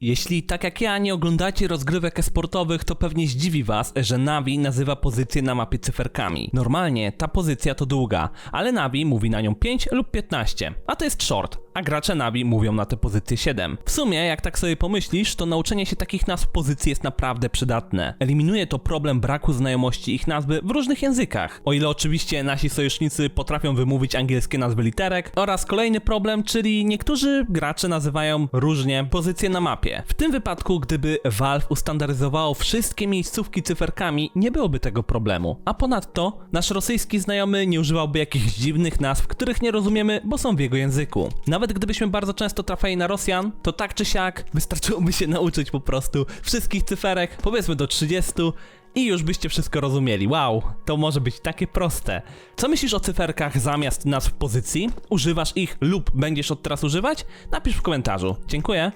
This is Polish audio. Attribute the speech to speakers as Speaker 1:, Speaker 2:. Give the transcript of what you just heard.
Speaker 1: Jeśli tak jak ja nie oglądacie rozgrywek e-sportowych, to pewnie zdziwi was, że Navi nazywa pozycję na mapie cyferkami. Normalnie ta pozycja to długa, ale Navi mówi na nią 5 lub 15, a to jest short, a gracze Navi mówią na tę pozycję 7. W sumie, jak tak sobie pomyślisz, to nauczenie się takich nazw pozycji jest naprawdę przydatne. Eliminuje to problem braku znajomości ich nazwy w różnych językach. O ile oczywiście nasi sojusznicy potrafią wymówić angielskie nazwy literek, oraz kolejny problem, czyli niektórzy gracze nazywają różnie pozycje na mapie. W tym wypadku, gdyby Valve ustandaryzowało wszystkie miejscówki cyferkami, nie byłoby tego problemu. A ponadto, nasz rosyjski znajomy nie używałby jakichś dziwnych nazw, których nie rozumiemy, bo są w jego języku. Nawet gdybyśmy bardzo często trafili na Rosjan, to tak czy siak wystarczyłoby się nauczyć po prostu wszystkich cyferek, powiedzmy do 30, i już byście wszystko rozumieli. Wow, to może być takie proste. Co myślisz o cyferkach zamiast nazw pozycji? Używasz ich lub będziesz od teraz używać? Napisz w komentarzu. Dziękuję.